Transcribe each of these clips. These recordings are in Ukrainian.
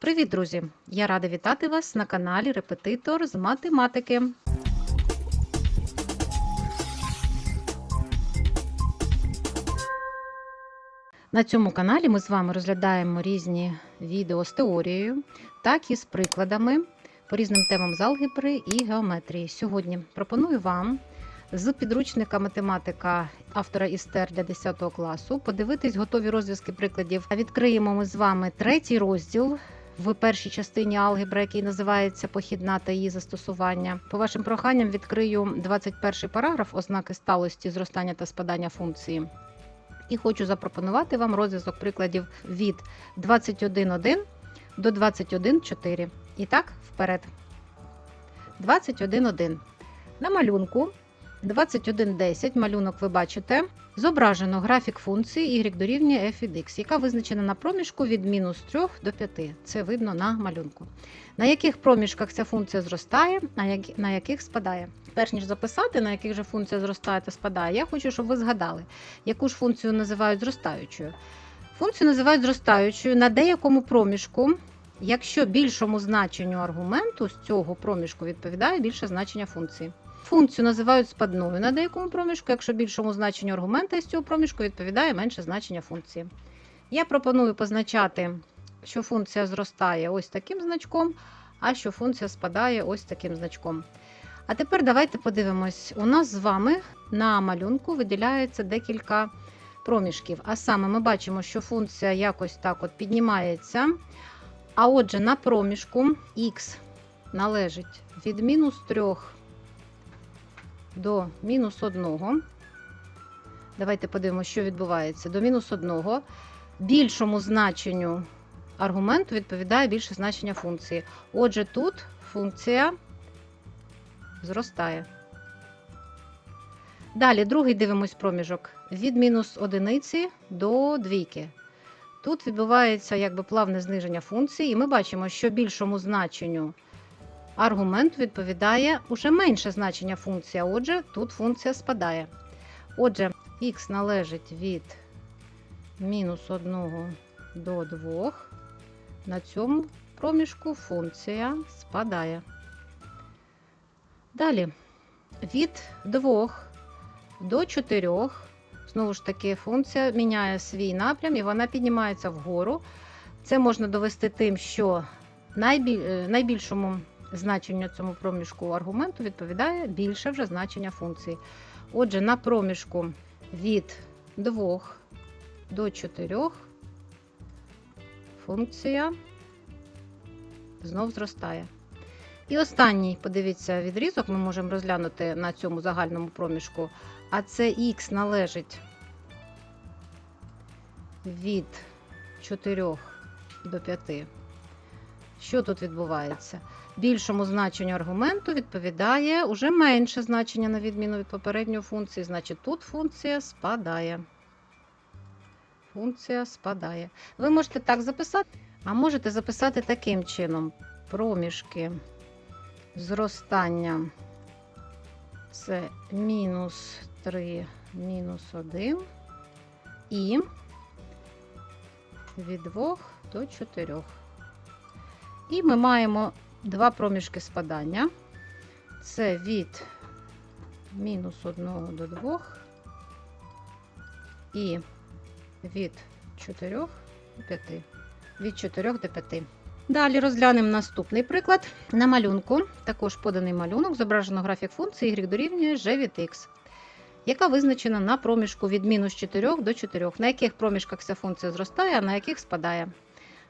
Привіт, друзі! Я рада вітати вас на каналі Репетитор з математики. На цьому каналі ми з вами розглядаємо різні відео з теорією, так і з прикладами по різним темам з алгебри і геометрії. Сьогодні пропоную вам з підручника математика автора Істер для 10 класу подивитись готові розв'язки прикладів. А Відкриємо ми з вами третій розділ в першій частині алгебри, який називається Похідна та її застосування. По вашим проханням відкрию 21 параграф ознаки сталості зростання та спадання функції. І хочу запропонувати вам розв'язок прикладів від 21.1 до 21.4. І так, вперед. 21.1. На малюнку 21.10 малюнок ви бачите. Зображено графік функції y дорівнює f від x, яка визначена на проміжку від мінус 3 до 5. Це видно на малюнку. На яких проміжках ця функція зростає, на яких спадає. Перш ніж записати, на яких же функція зростає та спадає, я хочу, щоб ви згадали, яку ж функцію називають зростаючою. Функцію називають зростаючою на деякому проміжку, якщо більшому значенню аргументу з цього проміжку відповідає більше значення функції. Функцію називають спадною на деякому проміжку, якщо більшому значенню аргумента із цього проміжку відповідає менше значення функції. Я пропоную позначати, що функція зростає ось таким значком, а що функція спадає ось таким значком. А тепер давайте подивимось: у нас з вами на малюнку виділяється декілька проміжків. А саме ми бачимо, що функція якось так от піднімається. А отже, на проміжку х належить від мінус 3 до мінус 1. Давайте подивимося, що відбувається. До мінус 1 більшому значенню аргументу відповідає більше значення функції. Отже, тут функція зростає. Далі, другий дивимось проміжок від мінус одиниці до двійки. Тут відбувається якби плавне зниження функції, і ми бачимо, що більшому значенню аргумент відповідає уже менше значення функції, отже, тут функція спадає. Отже, х належить від мінус 1 до 2. На цьому проміжку функція спадає. Далі від 2 до 4. Знову ж таки, функція міняє свій напрям і вона піднімається вгору. Це можна довести тим, що е, найбільшому значенню цьому проміжку аргументу відповідає більше вже значення функції. Отже, на проміжку від 2 до 4 функція знов зростає. І останній, подивіться, відрізок ми можемо розглянути на цьому загальному проміжку, а це х належить від 4 до 5. Що тут відбувається? Більшому значенню аргументу відповідає уже менше значення на відміну від попередньої функції, значить тут функція спадає. Функція спадає. Ви можете так записати, а можете записати таким чином: проміжки зростання це мінус 3, мінус 1 і від 2 до 4. І ми маємо два проміжки спадання. Це від мінус 1 до 2 і від 4 до 5. Від 4 до 5. Далі розглянемо наступний приклад. На малюнку, також поданий малюнок, зображено графік функції y дорівнює g від x, яка визначена на проміжку від мінус 4 до 4. На яких проміжках ця функція зростає, а на яких спадає.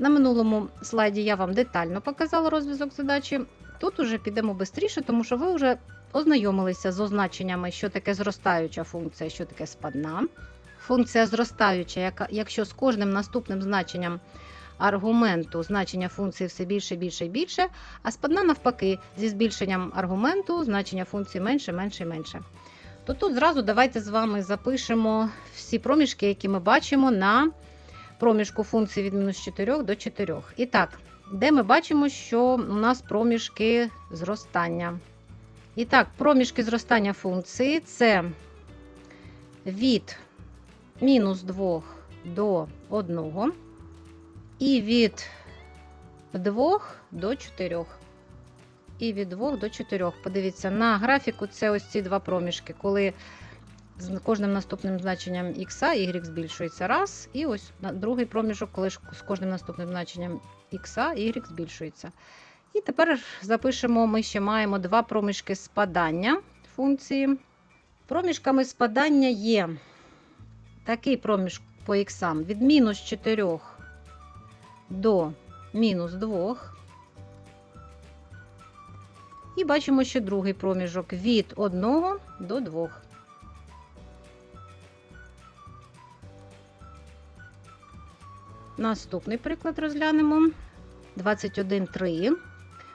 На минулому слайді я вам детально показала розв'язок задачі. Тут уже підемо швидше, тому що ви вже ознайомилися з означеннями, що таке зростаюча функція, що таке спадна. Функція зростаюча, яка, якщо з кожним наступним значенням аргументу значення функції все більше, більше і більше, а спадна навпаки, зі збільшенням аргументу значення функції менше, менше і менше. То тут зразу давайте з вами запишемо всі проміжки, які ми бачимо на проміжку функції від мінус 4 до 4. І так, де ми бачимо, що у нас проміжки зростання. І так, проміжки зростання функції це від мінус 2 до 1 і від 2 до 4. І від 2 до 4. Подивіться, на графіку це ось ці два проміжки, коли з кожним наступним значенням х y збільшується раз. І ось другий проміжок, коли з кожним наступним значенням х y збільшується. І тепер запишемо, ми ще маємо два проміжки спадання функції. Проміжками спадання є такий проміжок по х від мінус 4 до мінус 2. І бачимо ще другий проміжок від 1 до 2. Наступний приклад розглянемо. 21,3.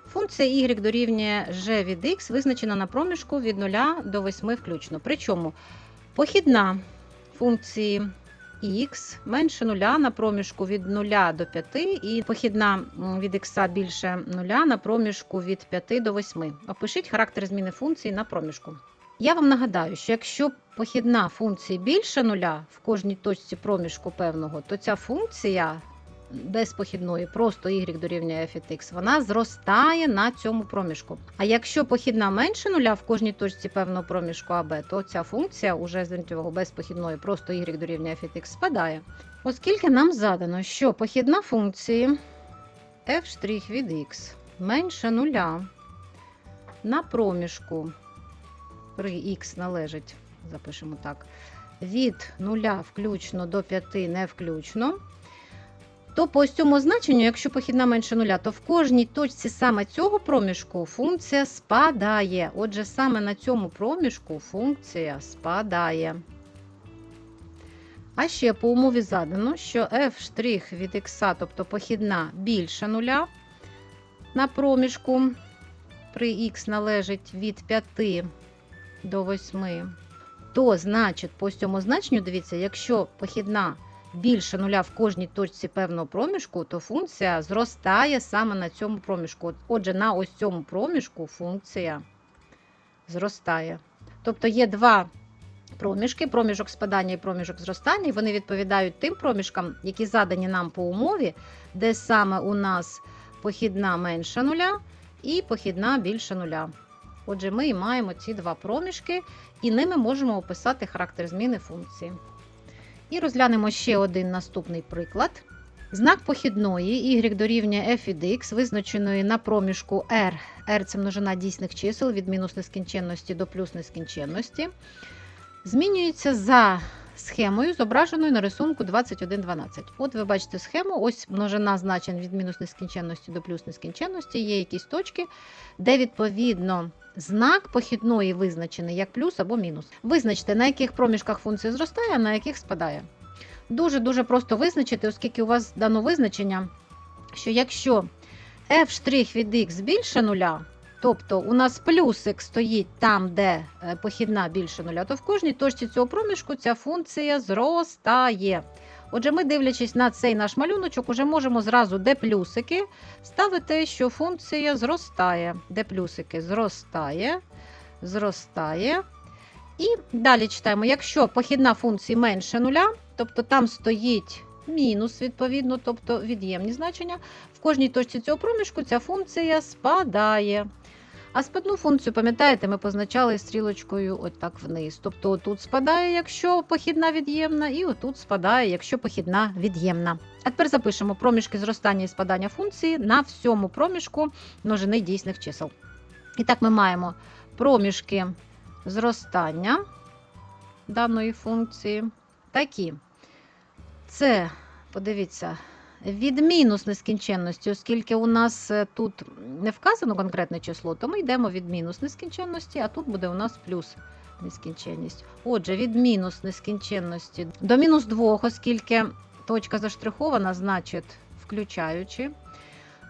Функція y дорівнює g від x визначена на проміжку від 0 до 8 включно. Причому похідна функції x менше 0 на проміжку від 0 до 5, і похідна від x більше 0 на проміжку від 5 до 8. Опишіть характер зміни функції на проміжку. Я вам нагадаю, що якщо похідна функції більше 0 в кожній точці проміжку певного, то ця функція без похідної, просто y дорівнює f від x, вона зростає на цьому проміжку. А якщо похідна менше нуля в кожній точці певного проміжку АБ, то ця функція уже зверніть увагу, без похідної, просто y дорівнює f від x спадає. Оскільки нам задано, що похідна функції f' від x менше нуля на проміжку при x належить, запишемо так, від 0 включно до 5 не включно, то по ось цьому значенню, якщо похідна менше нуля, то в кожній точці саме цього проміжку функція спадає. Отже, саме на цьому проміжку функція спадає. А ще по умові задано, що f' від x, тобто похідна більше нуля на проміжку, при x належить від 5 до 8, то значить, по цьому значенню, дивіться, якщо похідна більше нуля в кожній точці певного проміжку, то функція зростає саме на цьому проміжку. Отже, на ось цьому проміжку функція зростає. Тобто є два проміжки: проміжок спадання і проміжок зростання, і вони відповідають тим проміжкам, які задані нам по умові, де саме у нас похідна менше нуля і похідна більше нуля. Отже, ми і маємо ці два проміжки, і ними можемо описати характер зміни функції. І розглянемо ще один наступний приклад. Знак похідної y дорівнює f від x, визначеної на проміжку r. r – це множина дійсних чисел від мінус нескінченності до плюс нескінченності. Змінюється за схемою, зображеною на рисунку 21.12. От ви бачите схему, ось множина значень від мінус нескінченності до плюс нескінченності. Є якісь точки, де відповідно знак похідної визначений як плюс або мінус. Визначте, на яких проміжках функція зростає, а на яких спадає. Дуже-дуже просто визначити, оскільки у вас дано визначення, що якщо f' від x більше нуля, тобто у нас плюсик стоїть там, де е, похідна більше нуля, то в кожній точці цього проміжку ця функція зростає. Отже, ми, дивлячись на цей наш малюночок, уже можемо зразу, де плюсики, ставити, що функція зростає. Де плюсики зростає, зростає. І далі читаємо, якщо похідна функція менше нуля, тобто там стоїть мінус, відповідно, тобто від'ємні значення, в кожній точці цього проміжку ця функція спадає. А спадну функцію, пам'ятаєте, ми позначали стрілочкою отак вниз. Тобто отут спадає, якщо похідна від'ємна, і отут спадає, якщо похідна від'ємна. А тепер запишемо проміжки зростання і спадання функції на всьому проміжку множини дійсних чисел. І так ми маємо проміжки зростання даної функції такі. Це, подивіться, від мінус нескінченності, оскільки у нас е, тут не вказано конкретне число, то ми йдемо від мінус нескінченності, а тут буде у нас плюс нескінченність. Отже, від мінус нескінченності до мінус 2, оскільки точка заштрихована, значить включаючи.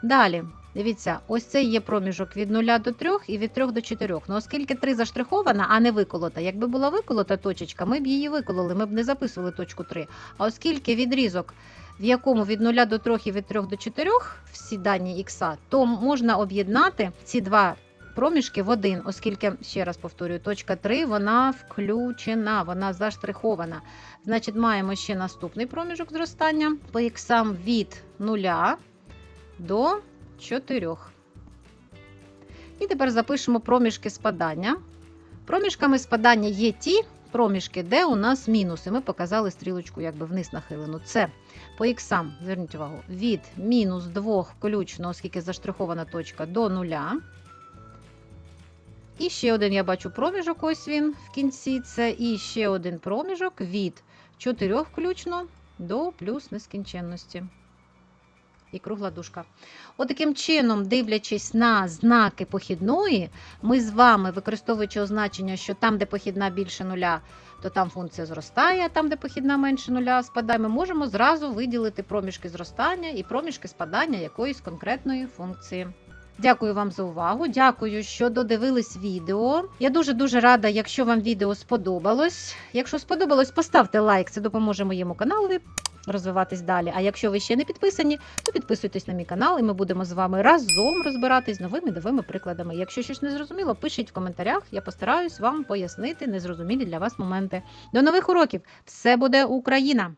Далі, дивіться, ось це є проміжок від 0 до 3 і від 3 до 4. Ну, оскільки 3 заштрихована, а не виколота. Якби була виколота точечка, ми б її викололи, ми б не записували точку 3. А оскільки відрізок, в якому від 0 до 3 і від 3 до 4 всі дані ікса, то можна об'єднати ці два проміжки в один, оскільки, ще раз повторюю, точка 3 вона включена, вона заштрихована. Значить, маємо ще наступний проміжок зростання по іксам від 0 до 4. І тепер запишемо проміжки спадання. Проміжками спадання є ті проміжки, де у нас мінуси. Ми показали стрілочку якби вниз нахилену. Це по іксам, зверніть увагу, від мінус 2 включно, оскільки заштрихована точка, до нуля. І ще один я бачу проміжок, ось він в кінці. Це і ще один проміжок від 4 включно до плюс нескінченності. І кругла дужка. Отаким чином, дивлячись на знаки похідної, ми з вами, використовуючи означення, що там, де похідна більше нуля, то там функція зростає, а там, де похідна менше нуля, спадає, ми можемо зразу виділити проміжки зростання і проміжки спадання якоїсь конкретної функції. Дякую вам за увагу. Дякую, що додивились відео. Я дуже дуже рада, якщо вам відео сподобалось. Якщо сподобалось, поставте лайк, це допоможе моєму каналу розвиватись далі. А якщо ви ще не підписані, то підписуйтесь на мій канал, і ми будемо з вами разом розбиратись новими новими прикладами. Якщо щось не зрозуміло, пишіть в коментарях. Я постараюсь вам пояснити незрозумілі для вас моменти. До нових уроків! Все буде Україна!